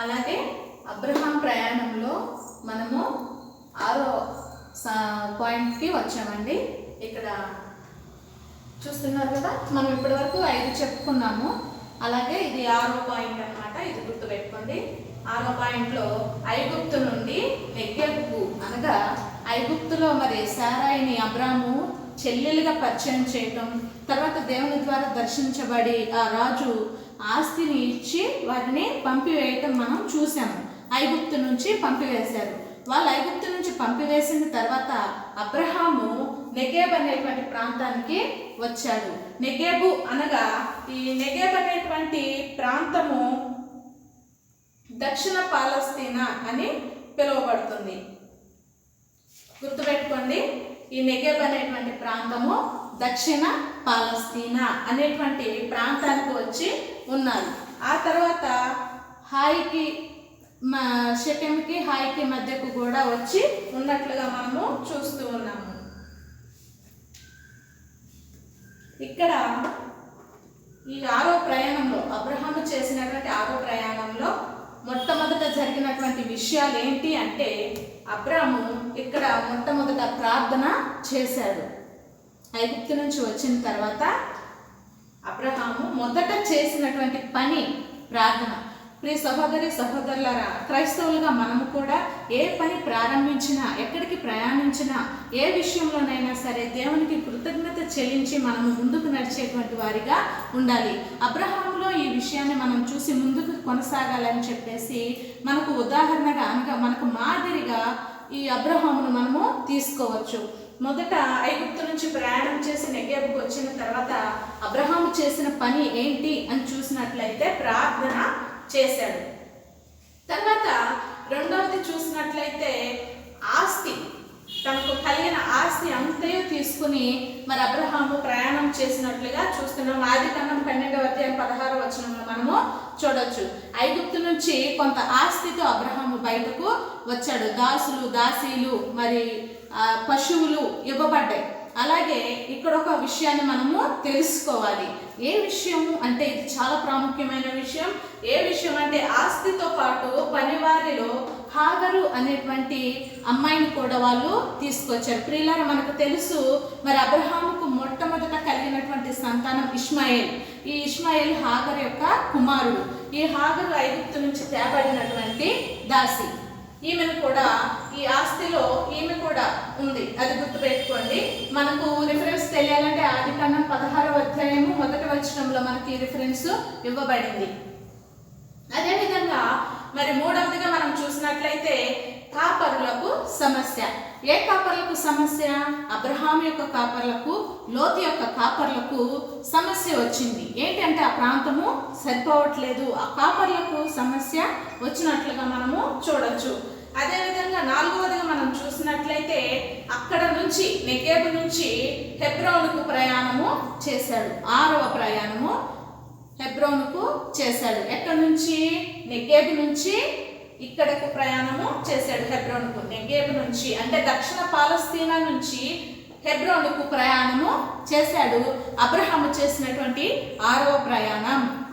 అలాగే అబ్రహాం ప్రయాణంలో మనము ఆరో సా- పాయింట్కి వచ్చామండి. ఇక్కడ చూస్తున్నారు కదా మనం ఇప్పటివరకు ఐదు చెప్పుకున్నాము. అలాగే ఇది ఆరో పాయింట్ అన్నమాట ఇది గుర్తుపెట్టుకోండి. ఆరో పాయింట్లో ఐగుప్తు నుండి నెగ్గెప్పు అనగా ఐగుప్తులో మరి సారాయిని అబ్రాము చెల్లెలుగా పరిచయం చేయటం తర్వాత దేవుని ద్వారా దర్శించబడి ఆ రాజు ఆస్తిని ఇచ్చి వారిని పంపివేయటం మనం చూసాము ఐగుప్తు నుంచి పంపివేశారు. వాళ్ళు ఐగుప్తు నుంచి పంపివేసిన తర్వాత అబ్రహాము నెగేబ్ అనేటువంటి ప్రాంతానికి వచ్చాడు. నెగేబు అనగా ఈ నెగేబ్ అనేటువంటి ప్రాంతము దక్షిణ పాలస్తీనా అని పిలువబడుతుంది. గుర్తుపెట్టుకోండి. ఈ నెగెబ్ అనేటువంటి ప్రాంతము దక్షిణ పాలస్తీనా అనేటువంటి ప్రాంతానికి వచ్చి ఉన్నారు ఆ తర్వాత హాయికి మా షకెంకి హాయికి మధ్యకు కూడా వచ్చి ఉన్నట్లుగా మనము చూస్తూ ఉన్నాము. ఇక్కడ ఈ ఆరో ప్రయాణంలో అబ్రహాము చేసినటువంటి ఆరో ప్రయాణంలో మొట్టమొదట జరిగినటువంటి విషయాలు ఏంటి అంటే అబ్రాము ఇక్కడ మొట్టమొదట ప్రార్థన చేశాడు. ఐగుప్తు నుంచి వచ్చిన తర్వాత అబ్రహాము మొదట చేసినటువంటి పని ప్రార్థన. ప్రియ సహోదరి సహోదరులారా క్రైస్తవులుగా మనము కూడా ఏ పని ప్రారంభించినా ఎక్కడికి ప్రయాణించినా ఏ విషయంలోనైనా సరే దేవునికి కృతజ్ఞత చెల్లించి మనము ముందుకు నడిచేటువంటి వారిగా ఉండాలి. అబ్రహాములో ఈ విషయాన్ని మనం చూసి ముందుకు కొనసాగాలని చెప్పేసి మనకు ఉదాహరణగా అనగా మనకు మాదిరిగా ఈ అబ్రహామును మనము తీసుకోవచ్చు. మొదట ఐగుప్తు నుంచి ప్రయాణం చేసి నెగేబుకు వచ్చిన తర్వాత అబ్రహాము చేసిన పని ఏంటి అని చూసినట్లయితే ప్రార్థన చేశాడు. తర్వాత రెండవది చూసినట్లయితే ఆస్తి తనకు కలిగిన ఆస్తి అంతే తీసుకుని మరి అబ్రహాము ప్రయాణం చేసినట్లుగా చూస్తున్నాం. ఆది కన్నం పన్నెండవ అధ్యాయం పదహారు వచనంలో మనము చూడొచ్చు. ఐగుప్తు నుంచి కొంత ఆస్తితో అబ్రహాము బయటకు వచ్చాడు. దాసులు దాసీలు మరి పశువులు ఇవ్వబడ్డాయి. అలాగే ఇక్కడ ఒక విషయాన్ని మనము తెలుసుకోవాలి. ఏ విషయము అంటే ఇది చాలా ప్రాముఖ్యమైన విషయం. ఏ విషయం అంటే ఆస్తితో పాటు పనివారిలో హాగరు అనేటువంటి అమ్మాయిని కూడా వాళ్ళు తీసుకొచ్చారు. ప్రియులారా మనకు తెలుసు మరి అబ్రహాముకు మొట్టమొదట కలిగినటువంటి సంతానం ఇస్మాయిల్ ఈ ఇస్మాయిల్ హాగర్ యొక్క కుమారుడు. ఈ హాగరు ఐగుప్తు నుంచి తేబడినటువంటి దాసి. ఈమెను కూడా ఈ ఆస్తిలో ఈమె కూడా ఉంది. అది గుర్తుపెట్టుకోండి. మనకు రిఫరెన్స్ తెలియాలంటే ఆది కన్నా పదహారవ అధ్యాయము మొదటి వచనంలో మనకి రిఫరెన్స్ ఇవ్వబడింది. అదేవిధంగా మరి మూడవదిగా మనం చూసినట్లయితే కాపరులకు సమస్య. ఏ కాపర్లకు సమస్య? అబ్రహాం యొక్క కాపర్లకు లోతు యొక్క కాపర్లకు సమస్య వచ్చింది. ఏంటంటే ఆ ప్రాంతము సరిపోవట్లేదు. ఆ కాపర్లకు సమస్య వచ్చినట్లుగా మనము చూడొచ్చు. అదేవిధంగా అక్కడ నుంచి నెగేబు నుంచి హెబ్రోనుకు ప్రయాణము చేశాడు. ఆరవ ప్రయాణము హెబ్రోనుకు చేశాడు. ఎక్కడి నుంచి? నెగేబు నుంచి ఇక్కడకు ప్రయాణము చేశాడు హెబ్రోన్కు. నెగేబు నుంచి అంటే దక్షిణ పాలస్తీనా నుంచి హెబ్రోన్కు ప్రయాణము చేశాడు. అబ్రహాము చేసినటువంటి ఆరవ ప్రయాణం.